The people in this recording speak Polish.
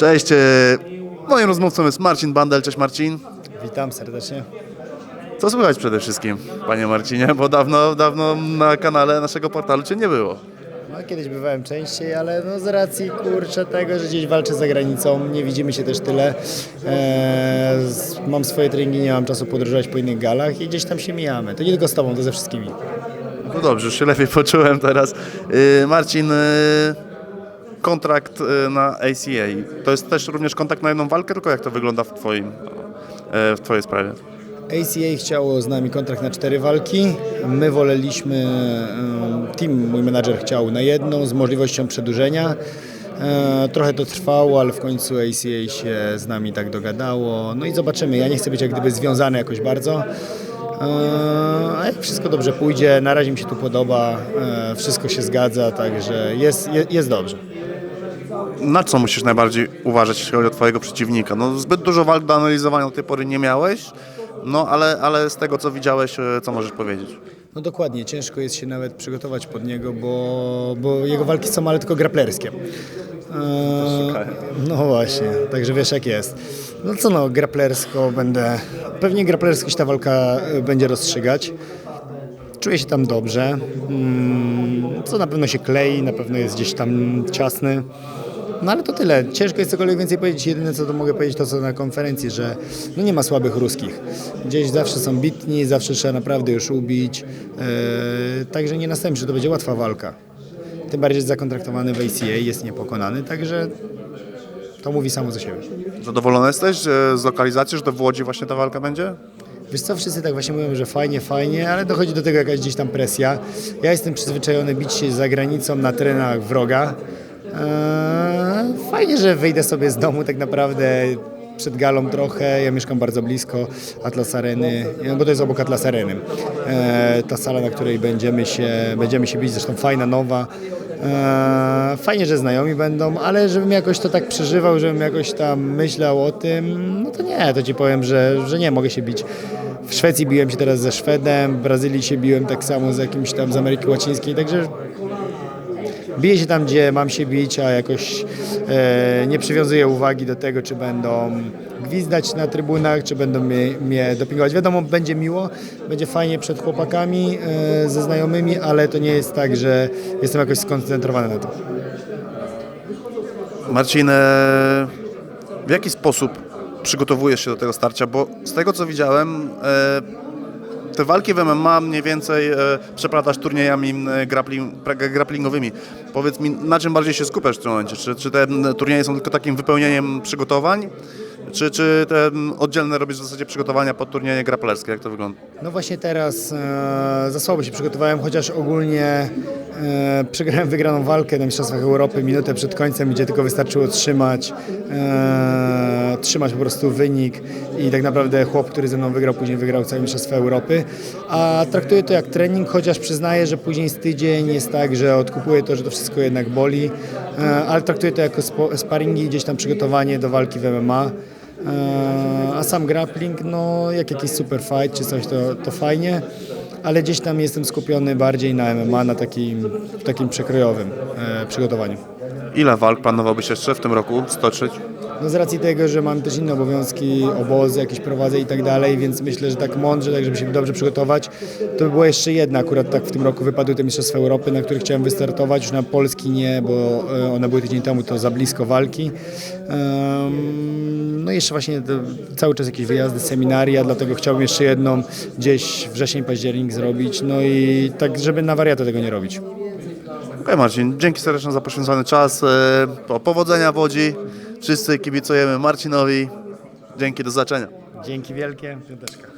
Cześć, e, moim rozmówcą jest Marcin Bandel. Cześć Marcin. Witam serdecznie. Co słychać przede wszystkim, panie Marcinie, bo dawno, dawno na kanale naszego portalu cię nie było. No, kiedyś bywałem częściej, ale no, z racji kurczę tego, że gdzieś walczę za granicą, nie widzimy się też tyle. Eee, mam swoje treningi, nie mam czasu podróżować po innych galach i gdzieś tam się mijamy. To nie tylko z tobą, to ze wszystkimi. No dobrze, już się lepiej poczułem teraz. E, Marcin, e, kontrakt e, na ACA, to jest też również kontrakt na jedną walkę, tylko jak to wygląda w twoim, e, w twojej sprawie? ACA chciało z nami kontrakt na cztery walki. My woleliśmy, em, team, mój menadżer chciał na jedną z możliwością przedłużenia. E, Trochę to trwało, ale w końcu ACA się z nami tak dogadało. No i zobaczymy. Ja nie chcę być jak gdyby związany jakoś bardzo. E, A jak wszystko dobrze pójdzie, na razie mi się tu podoba, e, wszystko się zgadza, także jest, je- jest dobrze. Na co musisz najbardziej uważać, jeśli chodzi o twojego przeciwnika? No, zbyt dużo walk do analizowania do tej pory nie miałeś, no ale, ale z tego co widziałeś, e, co możesz powiedzieć? No dokładnie, ciężko jest się nawet przygotować pod niego, bo, bo jego walki są ale tylko graplerskie. Eee, no właśnie, także wiesz jak jest. No co no, graplersko będę, pewnie graplersko się ta walka e, będzie rozstrzygać. Czuję się tam dobrze, mm, co na pewno się klei, na pewno jest gdzieś tam ciasny. No ale to tyle. Ciężko jest cokolwiek więcej powiedzieć. Jedyne co to mogę powiedzieć to co na konferencji, że no nie ma słabych ruskich. Gdzieś zawsze są bitni, zawsze trzeba naprawdę już ubić. Eee, także nie następnie, że to będzie łatwa walka. Tym bardziej jest zakontraktowany w ACA, jest niepokonany, także to mówi samo za siebie. Zadowolony jesteś e, z lokalizacji, że to w Łodzi właśnie ta walka będzie? Wiesz co, wszyscy tak właśnie mówią, że fajnie, fajnie, ale dochodzi do tego jakaś gdzieś tam presja. Ja jestem przyzwyczajony bić się za granicą na terenach wroga. Eee, fajnie, że wyjdę sobie z domu tak naprawdę przed galą trochę. Ja mieszkam bardzo blisko Atlas Areny, no bo to jest obok Atlas Areny. Eee, ta sala, na której będziemy się, będziemy się bić, zresztą fajna, nowa. Eee, Fajnie, że znajomi będą, ale żebym jakoś to tak przeżywał, żebym jakoś tam myślał o tym, no to nie, to ci powiem, że, że nie, mogę się bić. W Szwecji biłem się teraz ze Szwedem, w Brazylii się biłem tak samo z jakimś tam z Ameryki Łacińskiej, także biję się tam, gdzie mam się bić, a jakoś e, nie przywiązuję uwagi do tego, czy będą gwizdać na trybunach, czy będą mnie, mnie dopingować. Wiadomo, będzie miło, będzie fajnie przed chłopakami, e, ze znajomymi, ale to nie jest tak, że jestem jakoś skoncentrowany na tym. Marcin, e, w jaki sposób przygotowujesz się do tego starcia? Bo z tego co widziałem, e, te walki w MMA mniej więcej e, przeplatasz turniejami grappling, grapplingowymi. Powiedz mi, na czym bardziej się skupiasz w tym momencie? Czy, czy te turnieje są tylko takim wypełnieniem przygotowań? Czy, czy te m, oddzielne robisz w zasadzie przygotowania pod turnieje grapplerskie? Jak to wygląda? No właśnie teraz e, za słabo się przygotowałem, chociaż ogólnie e, przegrałem wygraną walkę na Mistrzostwach Europy minutę przed końcem, gdzie tylko wystarczyło trzymać, e, trzymać po prostu wynik i tak naprawdę chłop, który ze mną wygrał, później wygrał całe Mistrzostwa Europy. A traktuję to jak trening, chociaż przyznaję, że później z tydzień jest tak, że odkupuję to, że to wszystko jednak boli, e, ale traktuję to jako spo, sparingi, gdzieś tam przygotowanie do walki w MMA. A sam grappling, no jak jakiś super fight czy coś, to, to fajnie, ale gdzieś tam jestem skupiony bardziej na MMA, na takim, takim przekrojowym e, przygotowaniu. Ile walk planowałbyś jeszcze w tym roku stoczyć? No z racji tego, że mam też inne obowiązki, obozy jakieś prowadzę i tak dalej, więc myślę, że tak mądrze, tak żeby się dobrze przygotować, to by była jeszcze jedna, akurat tak w tym roku wypadły te Mistrzostwa Europy, na których chciałem wystartować, już na Polski nie, bo e, one były tydzień temu, to za blisko walki. No i jeszcze właśnie cały czas jakieś wyjazdy, seminaria, dlatego chciałbym jeszcze jedną gdzieś wrzesień, październik zrobić, no i tak, żeby na wariatę tego nie robić. Okej Marcin, dzięki serdecznie za poświęcony czas. E, po- Powodzenia w Łodzi. Wszyscy kibicujemy Marcinowi. Dzięki, do zobaczenia. Dzięki wielkie, piąteczka.